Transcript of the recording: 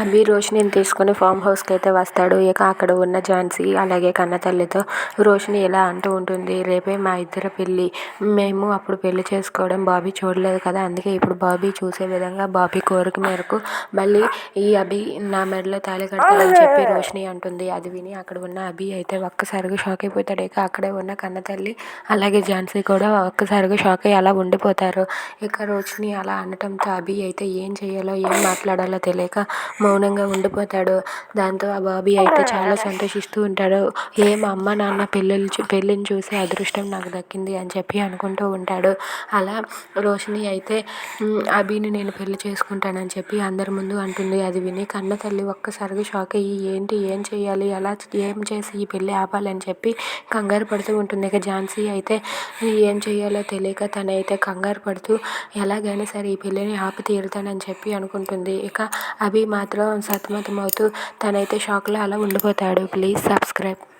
అభి రోషినిని తీసుకొని ఫామ్ హౌస్కి అయితే వస్తాడు. ఇక అక్కడ ఉన్న ఝాన్సీ అలాగే కన్నతల్లితో రోషిని ఇలా అంటూ ఉంటుంది. రేపే మా ఇద్దరి పెళ్ళి. మేము అప్పుడు పెళ్ళి చేసుకోవడం బాబీ చూడలేదు కదా. అందుకే ఇప్పుడు బాబీ చూసే విధంగా బాబీ కోరిక మేరకు మళ్ళీ ఈ అభి నా మెడలో తాళి కడతాడని చెప్పి రోషిని అంటుంది. అది విని అక్కడ ఉన్న అభి అయితే ఒక్కసారిగా షాక్ అయిపోతాడు. ఇక అక్కడే ఉన్న కన్నతల్లి అలాగే ఝాన్సీ కూడా ఒక్కసారిగా షాక్ అయ్యి అలా ఉండిపోతారు. ఇక రోషిని అలా అనటంతో అభి అయితే ఏం చేయాలో ఏం మాట్లాడాలో తెలియక మౌనంగా ఉండిపోతాడు దాంతో ఆ బాబీ అయితే చాలా సంతోషిస్తూ ఉంటాడు ఏ మా అమ్మ నాన్న పెళ్ళిళ్ళు చూ పెళ్ళిని చూసే అదృష్టం నాకు దక్కింది అని చెప్పి అనుకుంటూ ఉంటాడు. అలా రోషిని అయితే అభిని నేను పెళ్ళి చేసుకుంటానని చెప్పి అందరి ముందు అంటుంది. అది విని కన్న తల్లి ఒక్కసారిగా షాక్ అయ్యి ఏంటి ఏం చేయాలి ఎలా ఏం చేసి ఈ పెళ్ళి ఆపాలని చెప్పి కంగారు పడుతూ ఉంటుంది. ఇక ఝాన్సీ అయితే ఏం చేయాలో తెలియక తనైతే కంగారు పడుతూ ఎలాగైనా సరే ఈ పెళ్ళిని ఆపి తీరుతానని చెప్పి అనుకుంటుంది. ఇక అభి మాత్రం సతమతమవుతూ తనైతే షాక్లో అలా ఉండిపోతాడు. Please subscribe.